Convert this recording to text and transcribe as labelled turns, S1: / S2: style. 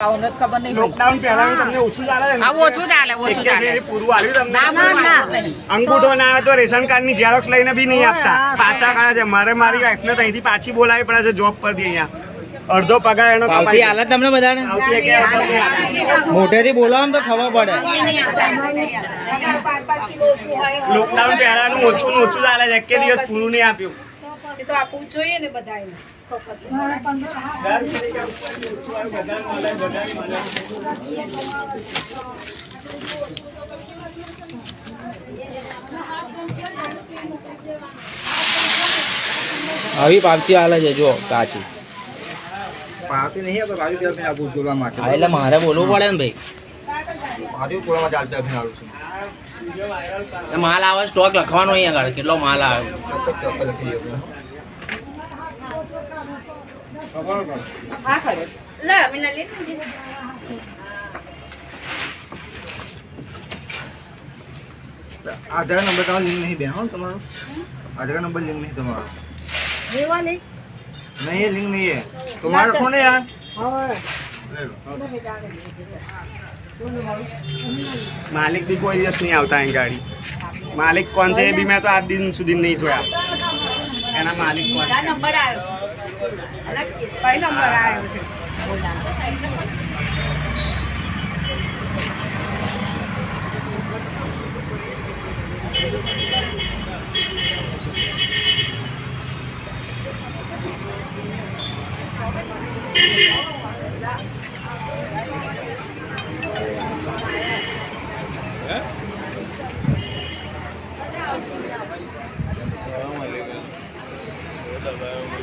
S1: Lockdown પહેલા તમને ઓછું ચાલે છે. ને?
S2: આવું ઓછું ચાલે ઓછું ચાલે.
S1: પૂરું આવ્યું તમને?
S2: ના ના
S1: અંગૂઠો ના આવે તો રેશન કાર્ડની ઝેરોક્ષ લઈને બી નહીં આપતા. પાછા કાઢે છે. મારે મારી વાઈફને ત્યાંથી પાછી બોલાવી પડે છે જોબ પરથી અહીંયા. અડધો પગાર એનો કપાઈ
S3: હાલત તમને બધાને?
S1: આવતી એક એ વખત
S3: મોઢેથી બોલો તો ખબર પડે.
S1: લોકડાઉન પહેલાનું ઓછું ઓછું ચાલે છે. એક દિવસ પૂરું નહીં આપ્યું.
S4: એ તો આપવું જોઈએ ને બધાને
S3: આવી પાવતી હાલે છે જો કાચી.
S5: પાવતી નહીં આપણે ભાવી ત્યાં આપું જોડવા માટે.
S3: એટલે મારે બોલવું પડે ને ભાઈ.
S5: ભાવી કોળામાં ચાલતા અભિન આવું છું.
S3: માલ આવે સ્ટોક લખવાનો અહીંયા આગળ કેટલો માલ આવે.
S4: હા ખરે લે અમે ના લઈ
S5: આધાર નંબર તમારો લિંક નહીં બેન હો તમારો આધાર નંબર લિંક નહીં તમારો
S4: લેવા લઈ
S5: નહીં લિંક નહીં है तुम्हारा फोन है यार
S1: માલિક બી કોઈ દિવસ નહીં આવતા અહીં ગાડી માલિક કોણ છે એ બી મેં તો આજ દિન સુધી નહીં જોયા એના માલિક કોણ
S4: નંબર આવ્યો. પહેલો નંબર આવ્યો છે? Thank you. hello